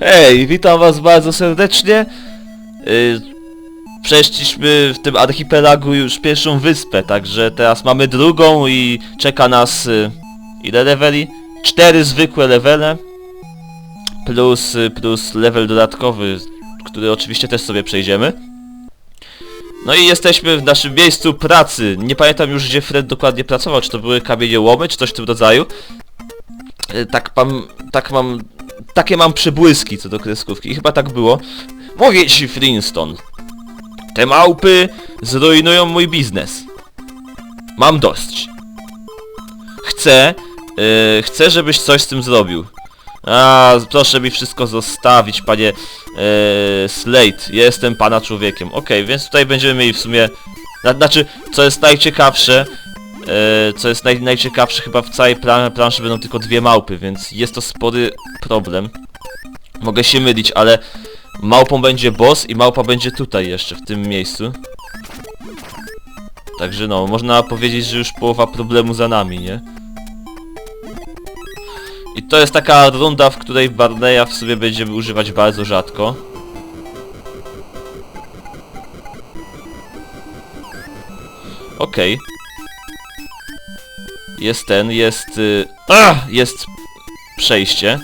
Hej, witam was bardzo serdecznie. Yy, przeszliśmy w tym archipelagu już pierwszą wyspę, także teraz mamy drugą i czeka nas... Y, ile leveli? Cztery zwykłe levele. Plus, y, plus level dodatkowy, który oczywiście też sobie przejdziemy. No i jesteśmy w naszym miejscu pracy. Nie pamiętam już gdzie Fred dokładnie pracował, czy to były kamieniołomy, czy coś w tym rodzaju. Y, Tak mam, tak mam, takie mam przebłyski co do kreskówki i chyba tak było. Mówię ci Flintstone, te małpy zrujnują mój biznes. Mam dość. Chcę, yy, chcę żebyś coś z tym zrobił. A, proszę mi wszystko zostawić, panie yy, Slate. Jestem pana człowiekiem. Okej, więc tutaj będziemy mieli w sumie... na- Znaczy, co jest najciekawsze, co jest naj, najciekawsze, chyba w całej plan planszy będą tylko dwie małpy, więc jest to spory problem. Mogę się mylić, ale małpą będzie boss i małpa będzie tutaj jeszcze, w tym miejscu. Także no, można powiedzieć, że już połowa problemu za nami, nie? I to jest taka runda, w której Barneya w sobie będziemy używać bardzo rzadko. Okej. Jest ten, jest... Y... A! Jest przejście.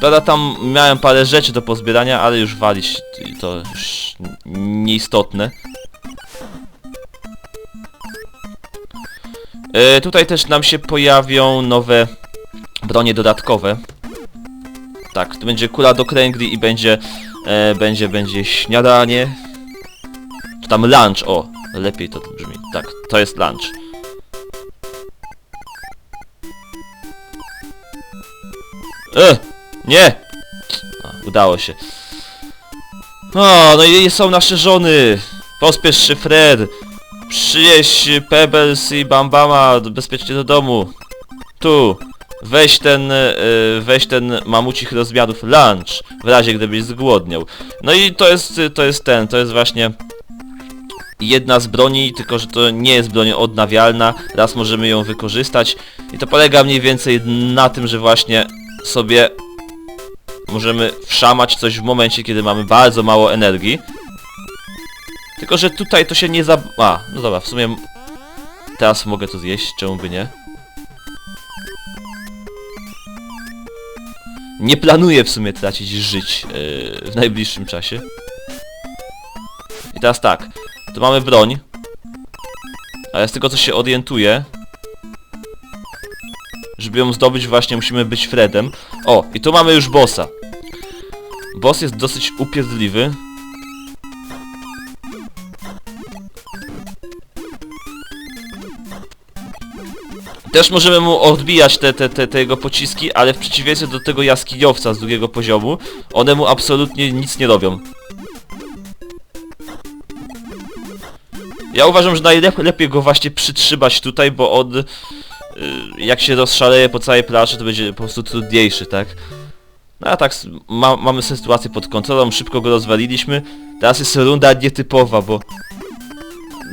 Prawda tam miałem parę rzeczy do pozbierania, ale już walić to już nieistotne. E, tutaj też nam się pojawią nowe bronie dodatkowe. Tak, to będzie kula do kręgli i będzie, e, będzie, będzie śniadanie. Czy tam lunch, o, lepiej to brzmi. Tak, to jest lunch. E! Nie! A, udało się. O, no i są nasze żony! Pospiesz się, Fred! Przynieś Pebbles i Bambama bezpiecznie do domu. Tu! Weź ten, e, weź ten mamucich rozmiarów lunch, w razie gdybyś zgłodniał. No i to jest, to jest ten, to jest właśnie jedna z broni, tylko że to nie jest broń odnawialna, raz możemy ją wykorzystać i to polega mniej więcej na tym, że właśnie sobie możemy wszamać coś w momencie, kiedy mamy bardzo mało energii. Tylko, że tutaj to się nie za... A, no dobra, w sumie teraz mogę to zjeść, czemu by nie? Nie planuję w sumie tracić żyć yy, w najbliższym czasie. I teraz tak, tu mamy broń. Ale z tego co się orientuję, żeby ją zdobyć właśnie musimy być Fredem. O, i tu mamy już bossa. Boss jest dosyć upierdliwy. Też możemy mu odbijać te, te, te, te jego pociski, ale w przeciwieństwie do tego jaskiniowca z drugiego poziomu, one mu absolutnie nic nie robią. Ja uważam, że najlepiej go właśnie przytrzymać tutaj, bo on jak się rozszaleje po całej plaży, to będzie po prostu trudniejszy, tak? No a tak, ma, mamy sytuację pod kontrolą, szybko go rozwaliliśmy. Teraz jest runda nietypowa, bo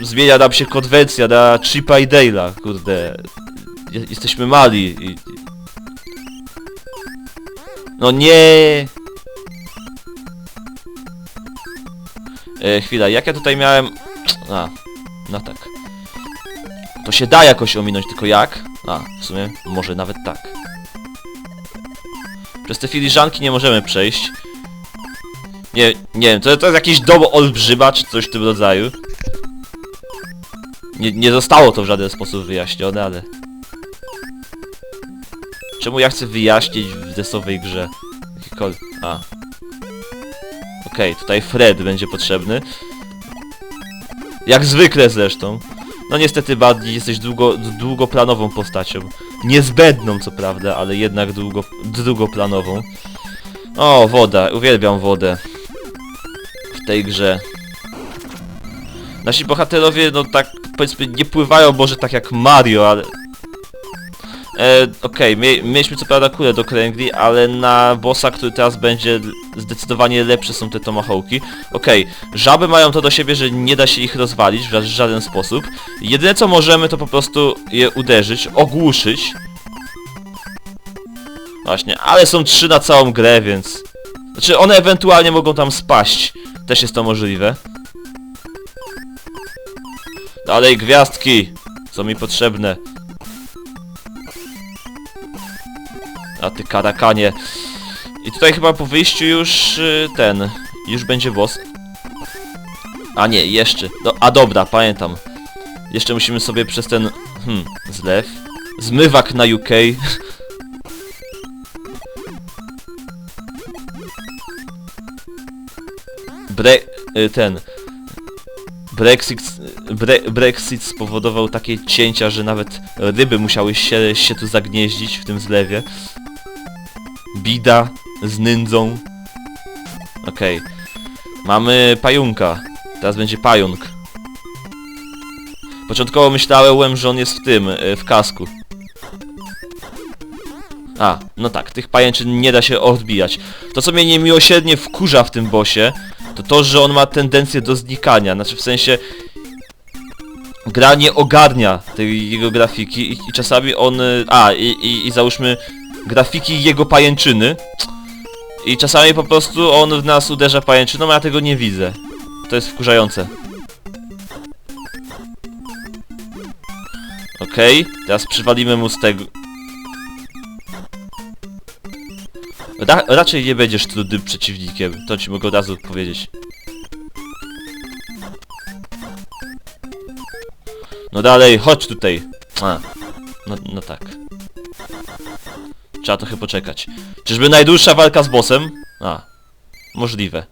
zmienia nam się konwencja na Chipa i Dale'a, kurde. Je- Jesteśmy mali i- No nie! E, chwila, jak ja tutaj miałem... A, no tak. To się da jakoś ominąć, tylko jak? A, w sumie może nawet tak. Przez te filiżanki nie możemy przejść. Nie, nie wiem, to, to jest jakiś dom olbrzyma, czy coś w tym rodzaju. Nie, nie zostało to w żaden sposób wyjaśnione, ale... Czemu ja chcę wyjaśnić w desowej grze? Jakikolwiek... A. Okej, tutaj Fred będzie potrzebny. Jak zwykle zresztą. No niestety Buddy, jesteś długo, długoplanową postacią. Niezbędną co prawda, ale jednak długo, drugoplanową. O, woda. Uwielbiam wodę. W tej grze. Nasi bohaterowie, no tak powiedzmy, nie pływają może tak jak Mario, ale... E, Okej, mie mieliśmy co prawda kulę do kręgli, ale na bossa, który teraz będzie zdecydowanie lepsze są te tomahawki. Okej, żaby mają to do siebie, że nie da się ich rozwalić w ża- żaden sposób. Jedyne co możemy to po prostu je uderzyć, ogłuszyć. Właśnie, ale są trzy na całą grę, więc... Znaczy, one ewentualnie mogą tam spaść. Też jest to możliwe. Dalej, gwiazdki! Są mi potrzebne. A ty karakanie. I tutaj chyba po wyjściu już y, ten... Już będzie boss. A nie, jeszcze. No, a dobra, pamiętam. Jeszcze musimy sobie przez ten... Hmm, zlew. Zmywak na UK. Bre... y, ten... Brexit, bre, Brexit spowodował takie cięcia, że nawet ryby musiały się, się tu zagnieździć w tym zlewie. Bida z nędzą. Okej. Mamy pajunka. Teraz będzie pająk. Początkowo myślałem, że on jest w tym, y, w kasku. A, no tak, tych pajęczyn nie da się odbijać. To co mnie niemiłosiernie wkurza w tym bosie, to to, że on ma tendencję do znikania, znaczy w sensie gra nie ogarnia tej jego grafiki i, i czasami on... y, A, i, i, i załóżmy grafiki jego pajęczyny i czasami po prostu on w nas uderza pajęczyną, a ja tego nie widzę. To jest wkurzające. Okej, teraz przywalimy mu z tego... Ra raczej nie będziesz trudnym przeciwnikiem, to ci mogę od razu powiedzieć. No dalej, chodź tutaj. A, no, no tak. Trzeba trochę poczekać. Czyżby najdłuższa walka z bossem? A, możliwe.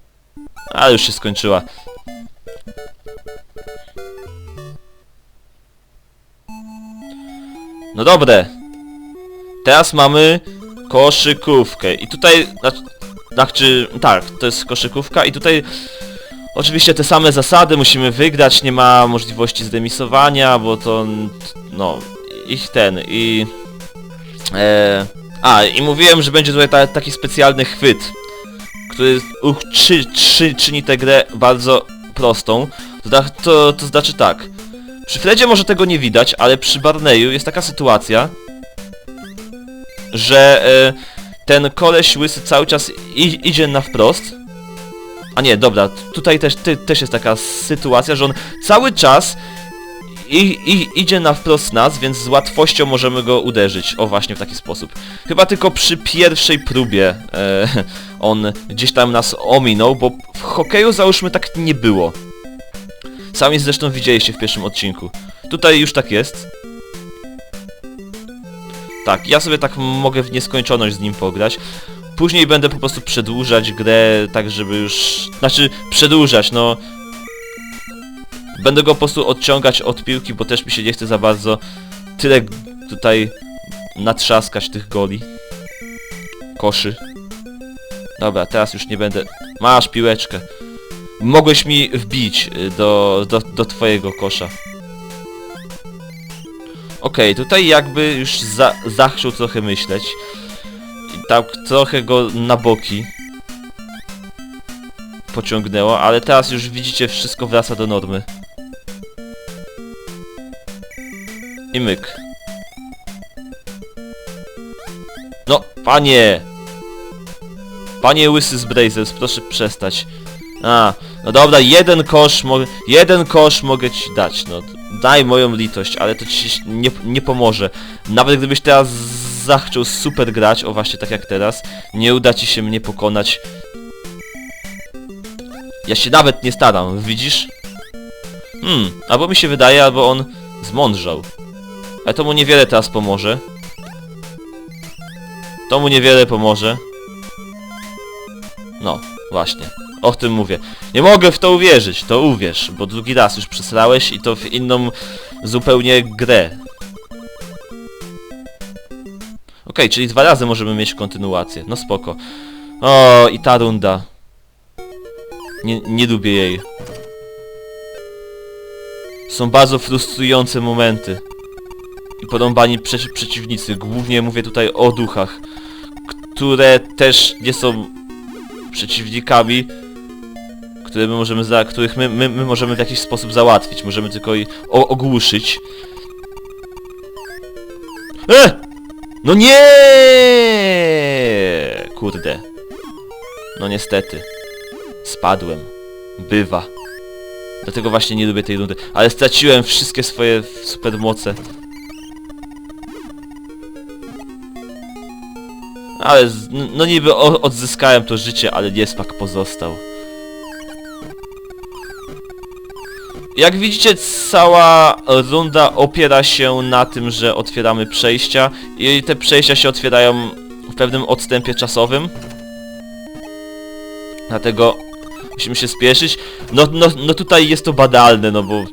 Ale już się skończyła. No dobre. Teraz mamy koszykówkę. I tutaj, znaczy, tak, to jest koszykówka i tutaj oczywiście te same zasady, musimy wygrać, nie ma możliwości zdemisowania, bo to, no, ich ten, i... E, a, i mówiłem, że będzie tutaj ta, taki specjalny chwyt, który uczy, czy, czyni tę grę bardzo prostą. To, to, to znaczy tak, przy Fredzie może tego nie widać, ale przy Barneyu jest taka sytuacja, że e, ten koleś łysy cały czas i, idzie na wprost. A nie, dobra, tutaj też, ty, też jest taka sytuacja, że on cały czas i, i, idzie na wprost nas, więc z łatwością możemy go uderzyć. O, właśnie w taki sposób. Chyba tylko przy pierwszej próbie e, on gdzieś tam nas ominął, bo w hokeju załóżmy tak nie było. Sami zresztą widzieliście w pierwszym odcinku. Tutaj już tak jest. Tak, ja sobie tak mogę w nieskończoność z nim pograć. Później będę po prostu przedłużać grę, tak żeby już... Znaczy, przedłużać, no... Będę go po prostu odciągać od piłki, bo też mi się nie chce za bardzo tyle tutaj natrzaskać tych goli. Koszy. Dobra, teraz już nie będę... Masz piłeczkę. Mogłeś mi wbić y, do, do, do twojego kosza. Okej, tutaj jakby już za, trochę myśleć. I tak trochę go na boki pociągnęło, ale teraz już widzicie, wszystko wraca do normy. I myk. No, panie! Panie łysy z Brazers, proszę przestać. A, no dobra, jeden kosz jeden kosz mogę ci dać, no. Daj moją litość, ale to ci nie, nie pomoże. Nawet gdybyś teraz zachciał super grać, o właśnie tak jak teraz, nie uda ci się mnie pokonać. Ja się nawet nie staram, widzisz? Hmm, albo mi się wydaje, albo on zmądrzał. Ale to mu niewiele teraz pomoże. To mu niewiele pomoże. No, właśnie. O tym mówię. Nie mogę w to uwierzyć, to uwierz, bo drugi raz już przesrałeś i to w inną zupełnie grę. Okej, czyli dwa razy możemy mieć kontynuację. No spoko. O, i ta runda. Nie, nie lubię jej. Są bardzo frustrujące momenty. Porąbani przeci przeciwnicy. Głównie mówię tutaj o duchach. Które też nie są przeciwnikami, które my możemy za, których my, my, my możemy w jakiś sposób załatwić. Możemy tylko i ogłuszyć. E! No nie! Kurde. No niestety. Spadłem. Bywa. Dlatego właśnie nie lubię tej rundy. Ale straciłem wszystkie swoje supermoce. Ale z, no niby o, odzyskałem to życie, ale niesmak pozostał. Jak widzicie, cała runda opiera się na tym, że otwieramy przejścia i te przejścia się otwierają w pewnym odstępie czasowym. Dlatego musimy się spieszyć. No, no, no tutaj jest to badalne, no bo...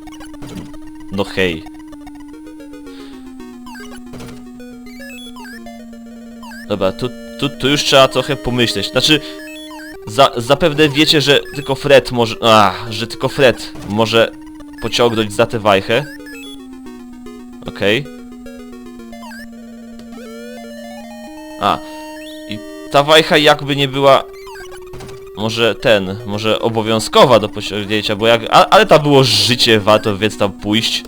No hej. Dobra, tu, tu, tu już trzeba trochę pomyśleć. Znaczy, za, zapewne wiecie, że tylko Fred może... Ach, że tylko Fred może pociągnąć za tę wajchę. Okej. A. I ta wajcha jakby nie była... Może ten, może obowiązkowa do pociągnięcia, bo jak... A, ale tam było życie, warto więc tam pójść.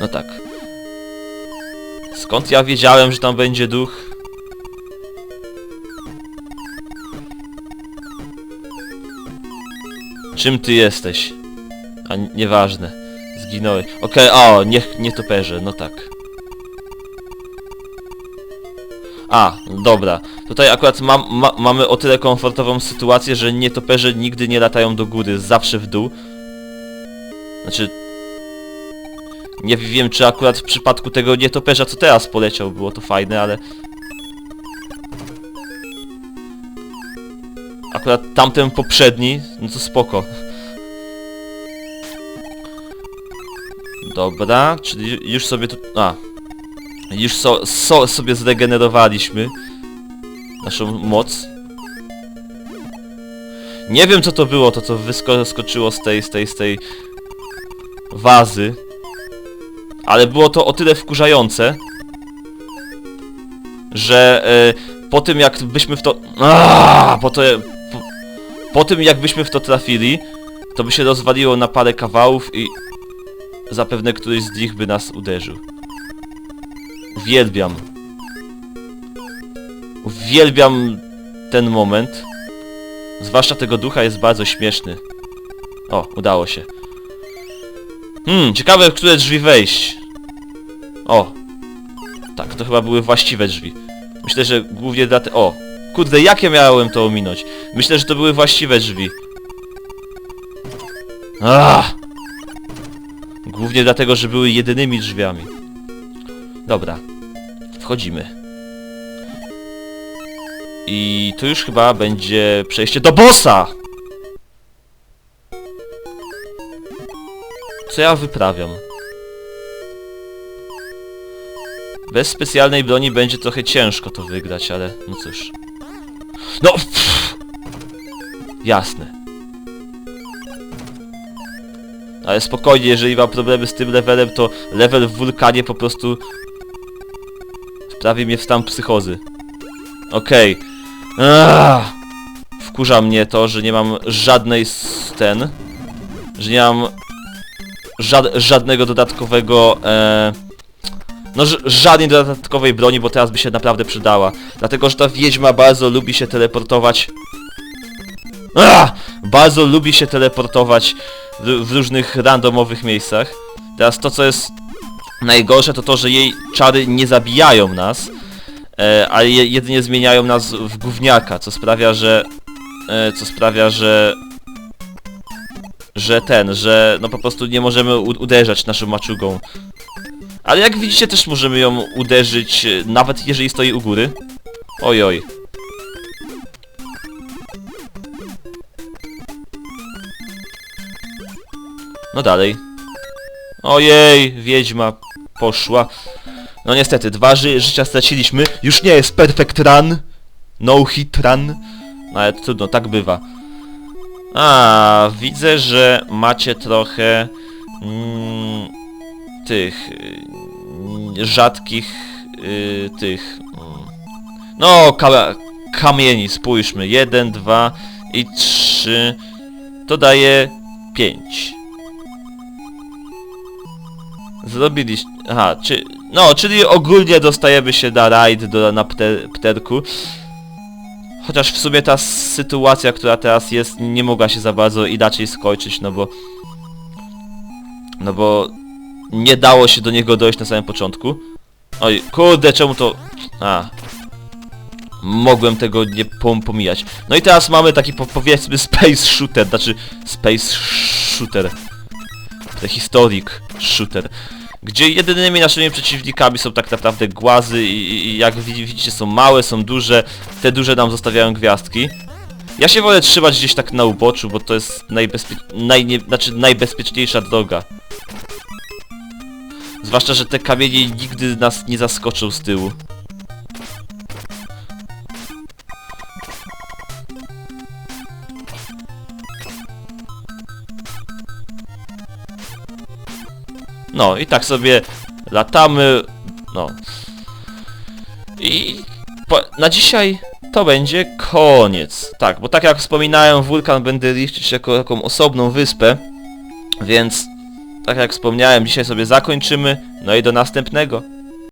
No tak. Skąd ja wiedziałem, że tam będzie duch? Czym ty jesteś? A nieważne. Zginąłeś. Okej, o, niech nie toperze, no tak. A, dobra. Tutaj akurat mam, ma, mamy o tyle komfortową sytuację, że nietoperze nigdy nie latają do góry, zawsze w dół. Znaczy... Nie wiem, czy akurat w przypadku tego nietoperza, co teraz poleciał, było to fajne, ale... Akurat tamten poprzedni, no to spoko. Dobra, czyli już sobie tu... A. Już so, so, sobie zregenerowaliśmy naszą moc. Nie wiem co to było, to co wyskoczyło z tej, z tej, z tej wazy. Ale było to o tyle wkurzające, że e, po tym jak byśmy w to... Aaaa, po, to po, po tym jak byśmy w to trafili, to by się rozwaliło na parę kawałów i zapewne któryś z nich by nas uderzył. Uwielbiam. Uwielbiam ten moment. Zwłaszcza tego ducha jest bardzo śmieszny. O, udało się. Hmm, ciekawe, w które drzwi wejść. O. Tak, to chyba były właściwe drzwi. Myślę, że głównie dla te... O! Kurde, jak ja miałem to ominąć? Myślę, że to były właściwe drzwi. Ah! Głównie dlatego, że były jedynymi drzwiami. Dobra. Wchodzimy. I tu już chyba będzie przejście do bossa! Co ja wyprawiam? Bez specjalnej broni będzie trochę ciężko to wygrać, ale no cóż. No! Pff, jasne. Ale spokojnie, jeżeli mam problemy z tym levelem, to level w wulkanie po prostu wprawi mnie w stan psychozy. Okej. Okay. Wkurza mnie to, że nie mam żadnej z ten... Że nie mam żad żadnego dodatkowego... E, no żadnej dodatkowej broni, bo teraz by się naprawdę przydała. Dlatego, że ta wiedźma bardzo lubi się teleportować... Ah! Bardzo lubi się teleportować w, różnych randomowych miejscach. Teraz to, co jest najgorsze, to to, że jej czary nie zabijają nas, e, ale je, jedynie zmieniają nas w gówniaka, co sprawia, że... E, co sprawia, że... Że ten, że no po prostu nie możemy uderzać naszą maczugą. Ale jak widzicie też możemy ją uderzyć, e, nawet jeżeli stoi u góry. Oj oj. No dalej. Ojej, wiedźma poszła. No niestety, dwa ży życia straciliśmy. Już nie jest perfect run. No hit run. No ale trudno, tak bywa. A, widzę, że macie trochę mm, tych y, rzadkich y, tych mm, no ka kamieni, spójrzmy. Jeden, dwa i trzy. To daje pięć. Zrobiliście... Aha, czy... No, czyli ogólnie dostajemy się na rajd do, na pter, pterku. Chociaż w sumie ta sytuacja, która teraz jest, nie mogła się za bardzo inaczej skończyć, no bo... No bo... Nie dało się do niego dojść na samym początku. Oj, kurde, czemu to... A. Mogłem tego nie pom pomijać. No i teraz mamy taki po powiedzmy space shooter, znaczy space shooter. Prehistoric shooter. Gdzie jedynymi naszymi przeciwnikami są tak naprawdę głazy i, i- jak widzi- widzicie są małe, są duże. Te duże nam zostawiają gwiazdki. Ja się wolę trzymać gdzieś tak na uboczu, bo to jest najbezpie... znaczy najbezpieczniejsza droga. Zwłaszcza, że te kamienie nigdy nas nie zaskoczą z tyłu. No i tak sobie latamy, no. I na dzisiaj to będzie koniec. Tak, bo tak jak wspominałem, wulkan będę liczyć jako taką osobną wyspę, więc tak jak wspomniałem, dzisiaj sobie zakończymy, no i do następnego.